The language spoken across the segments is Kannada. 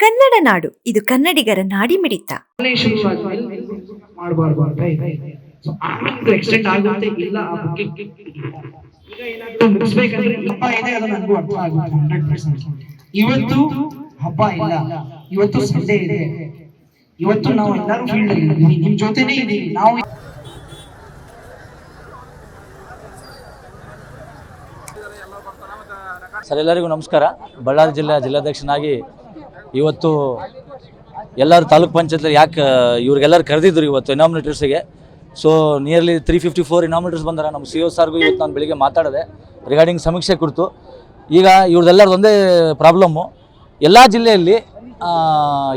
ಕನ್ನಡ ನಾಡು. ಇದು ಕನ್ನಡಿಗರ ನಾಡಿ ಮಿಡಿತ. ಶುರುವಾದ್ಮೇಲೆ ಮಾಡಬಾರ್ದು. ಅಂತ ಇದೆ ಸೊ ಆಮೇಲೆ ಎಕ್ಸ್ಟೆಂಡ್ ಆಗುತ್ತೆ ಇಲ್ಲ ಆ ಬಗ್ಗೆ ಈಗ ಏನಾದ್ರು ಮುಗಿಸ್ಬೇಕಂದ್ರೆ ಹಬ್ಬ ಇದೆ ಅದು ನನಗೂ ಅರ್ಥ ಆಗುತ್ತೆ ಇವತ್ತು ಹಬ್ಬ ಇಲ್ಲ. ಇವತ್ತು ಸಂಡೇ ಇದೆ. ಇವತ್ತು ನಾವು ಎಲ್ಲರೂ ಫೀಲ್ಡ್ ಅಲ್ಲಿ ಇದ್ದೀವಿ ನಿಮ್ ಜೊತೆನೇ ಇದೀವಿ ನಾವು ಸರ್ ಎಲ್ಲರಿಗೂ ನಮಸ್ಕಾರ. ಬಳ್ಳಾರಿ ಜಿಲ್ಲೆಯ ಜಿಲ್ಲಾಧ್ಯಕ್ಷನಾಗಿ ಇವತ್ತು ಎಲ್ಲರೂ ತಾಲೂಕ್ ಪಂಚಾಯತ್ ಯಾಕೆ ಇವ್ರಿಗೆಲ್ಲರೂ ಕರೆದಿದ್ರು ಇವತ್ತು ಇನಾಮಿನೇಟರ್ಸಿಗೆ. So nearly three fifty four enumerators ಬಂದಾರೆ. ನಮ್ಮ ಸಿ ಒ ಸಾರ್ಗೂ ಇವತ್ತು ನಾನು ಬೆಳಿಗ್ಗೆ ಮಾತಾಡಿದೆ. ರಿಗಾರ್ಡಿಂಗ್ ಸಮೀಕ್ಷೆ ಕುರಿತು. ಈಗ ಇವ್ರದ್ದೆಲ್ಲರದ್ದು ಒಂದೇ ಪ್ರಾಬ್ಲಮ್ಮು ಎಲ್ಲ ಜಿಲ್ಲೆಯಲ್ಲಿ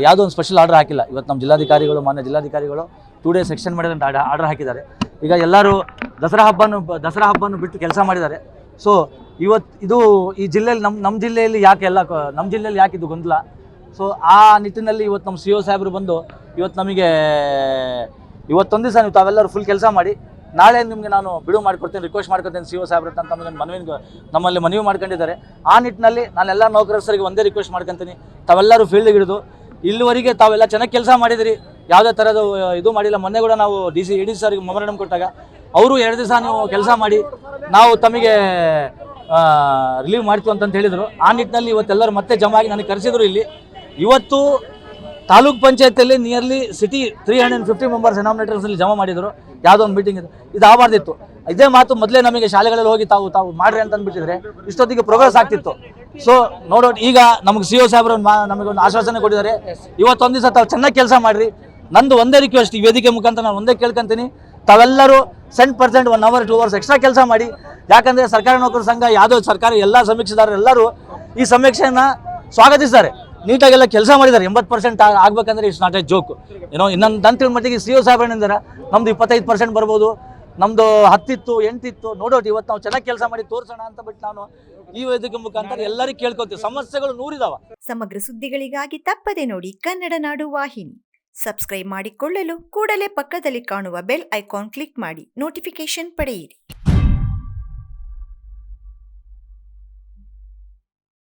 ಯಾವುದೋ ಒಂದು ಸ್ಪೆಷಲ್ ಆರ್ಡರ್ ಹಾಕಿಲ್ಲ. ಇವತ್ತು ನಮ್ಮ ಜಿಲ್ಲಾಧಿಕಾರಿಗಳು, ಮಾನ್ಯ ಜಿಲ್ಲಾಧಿಕಾರಿಗಳು ಟೂ ಡೇಸ್ ಸೆಕ್ಷನ್ ಮಾಡಿದಂತ ಆರ್ಡರ್ ಹಾಕಿದ್ದಾರೆ. ಈಗ ಎಲ್ಲರೂ ದಸರಾ ಹಬ್ಬನೂ ದಸರಾ ಹಬ್ಬನ ಬಿಟ್ಟು ಕೆಲಸ ಮಾಡಿದ್ದಾರೆ. ಸೊ ಇವತ್ತು ಇದು ಈ ಜಿಲ್ಲೆಯಲ್ಲಿ ನಮ್ಮ ನಮ್ಮ ಜಿಲ್ಲೆಯಲ್ಲಿ ಯಾಕೆ ಎಲ್ಲ ನಮ್ಮ ಜಿಲ್ಲೆಯಲ್ಲಿ ಯಾಕೆ ಇದು ಗೊಂದಲ? ಸೊ ಆ ನಿಟ್ಟಿನಲ್ಲಿ ಇವತ್ತು ನಮ್ಮ ಸಿ ಒ ಸಾಹೇಬರು ಬಂದು ಇವತ್ತು ನಮಗೆ, ಇವತ್ತೊಂದು ದಿವಸ ನೀವು ತಾವೆಲ್ಲರೂ ಫುಲ್ ಕೆಲಸ ಮಾಡಿ, ನಾಳೆ ನಿಮಗೆ ನಾನು ಬಿಡುವು ಮಾಡ್ಕೊಡ್ತೀನಿ ರಿಕ್ವೆಸ್ಟ್ ಮಾಡ್ಕೊಡ್ತೀನಿ ಸಿ ಒ ಸಾಹೇಬ್ರ ಅಂತ ನಮಗೆ ಮನವಿ ನಮ್ಮಲ್ಲಿ ಮನವಿ ಮಾಡ್ಕೊಂಡಿದ್ದಾರೆ. ಆ ನಿಟ್ಟಿನಲ್ಲಿ ನಾನೆಲ್ಲ ನೌಕರಸರಿಗೆ ಒಂದೇ ರಿಕ್ವೆಸ್ಟ್ ಮಾಡ್ಕೊತೀನಿ. ತಾವೆಲ್ಲರೂ ಫೀಲ್ಡ್ ಹಿಡಿದು ಇಲ್ಲಿವರೆಗೆ ತಾವೆಲ್ಲ ಚೆನ್ನಾಗಿ ಕೆಲಸ ಮಾಡಿದಿರಿ. ಯಾವುದೇ ಥರದ ಇದು ಮಾಡಿಲ್ಲ. ಮೊನ್ನೆ ಕೂಡ ನಾವು ಡಿ ಸಿ, ಇ ಡಿ ಸರ್ಗೆ ಮರಣ ಕೊಟ್ಟಾಗ, ಅವರು ಎರಡು ದಿವಸ ನೀವು ಕೆಲಸ ಮಾಡಿ, ನಾವು ತಮಗೆ ರಿಲೀವ್ ಮಾಡ್ತೀವಿ ಅಂತಂತ ಹೇಳಿದರು. ಆ ನಿಟ್ಟಿನಲ್ಲಿ ಇವತ್ತೆಲ್ಲರೂ ಮತ್ತೆ ಜಮಾ ಆಗಿ ನನಗೆ ಕರೆಸಿದ್ರು ಇಲ್ಲಿ. ಇವತ್ತು ತಾಲೂಕ್ ಪಂಚಾಯತಿಯಲ್ಲಿ nearly city three hundred fifty members ಅಲ್ಲಿ ಜಮಾ ಮಾಡಿದರು. ಯಾವುದೋ ಒಂದು ಮೀಟಿಂಗ್ ಇದು ಇದು ಆಗಬಾರ್ದಿತ್ತು ಇದೇ ಮಾತು ಮೊದಲೇ ನಮಗೆ ಶಾಲೆಗಳಲ್ಲಿ ಹೋಗಿ ತಾವು ತಾವು ಮಾಡ್ರಿ ಅಂತ ಅಂದ್ಬಿಟ್ಟಿದ್ರೆ ಇಷ್ಟೊತ್ತಿಗೆ ಪ್ರೋಗ್ರೆಸ್ ಆಗ್ತಿತ್ತು. ಸೊ ನೋಡೋಣ, ಈಗ ನಮಗೆ ಸಿ ಒ ನಮಗೆ ಒಂದು ಆಶ್ವಾಸನೆ ಕೊಟ್ಟಿದ್ದಾರೆ. ಇವತ್ತೊಂದು ದಿವಸ ತಾವು ಚೆನ್ನಾಗಿ ಕೆಲಸ ಮಾಡಿರಿ. ನಂದು ಒಂದೇ ರಿಕ್ವೆಸ್ಟ್ ಈ ವೇದಿಕೆ ಮುಖಾಂತರ ನಾನು ಒಂದೇ ಕೇಳ್ಕೊಂತೀನಿ. ತಾವೆಲ್ಲರೂ cent percent one hour two hours extra ಕೆಲಸ ಮಾಡಿ. ಯಾಕಂದರೆ ಸರ್ಕಾರಿ ನೌಕರ ಸಂಘ, ಯಾವುದೋ ಸರ್ಕಾರ, ಎಲ್ಲ ಸಮೀಕ್ಷೆದಾರರು ಎಲ್ಲರೂ ಈ ಸಮೀಕ್ಷೆಯನ್ನು ಸ್ವಾಗತಿಸ್ತಾರೆ. ನೀಟಾಗೆಲ್ಲ ಕೆಲಸ ಮಾಡಿದ್ದಾರೆ. ಎಂಬತ್ತು ಪರ್ಸೆಂಟ್ ಆಗ್ಬೇಕಂದ್ರೆ ಇಟ್ಸ್ ನಾಟ್ ಎ ಜೋಕ್ ಏನೋ ಇನ್ನೊಂದು ಅಂತ ಮಟ್ಟಿಗೆ ಸಿ ಒ ಸಾಹೇಬ್ರೇನಿದ್ದಾರೆ ನಮ್ದು ಇಪ್ಪತ್ತೈದು ಪರ್ಸೆಂಟ್ ಬರ್ಬೋದು, ನಮ್ದು ಹತ್ತಿತ್ತು, ಎಂಟಿತ್ತು ನೋಡೋಟ್ ಇವತ್ತು ನಾವು ಚೆನ್ನಾಗಿ ಕೆಲಸ ಮಾಡಿ ತೋರಿಸೋಣ ಅಂತ ಬಿಟ್ಟು ನಾನು ಈ ವೇದಿಕೆ ಮುಖಾಂತರ ಎಲ್ಲರಿಗೂ ಕೇಳ್ಕೊತೀವಿ ಸಮಸ್ಯೆಗಳು ನೂರಿದಾವ. ಸಮಗ್ರ ಸುದ್ದಿಗಳಿಗಾಗಿ ತಪ್ಪದೆ ನೋಡಿ ಕನ್ನಡ ನಾಡು ವಾಹಿನಿ. ಸಬ್ಸ್ಕ್ರೈಬ್ ಮಾಡಿಕೊಳ್ಳಲು ಕೂಡಲೇ ಪಕ್ಕದಲ್ಲಿ ಕಾಣುವ ಬೆಲ್ ಐಕಾನ್ ಕ್ಲಿಕ್ ಮಾಡಿ ನೋಟಿಫಿಕೇಶನ್ ಪಡೆಯಿರಿ.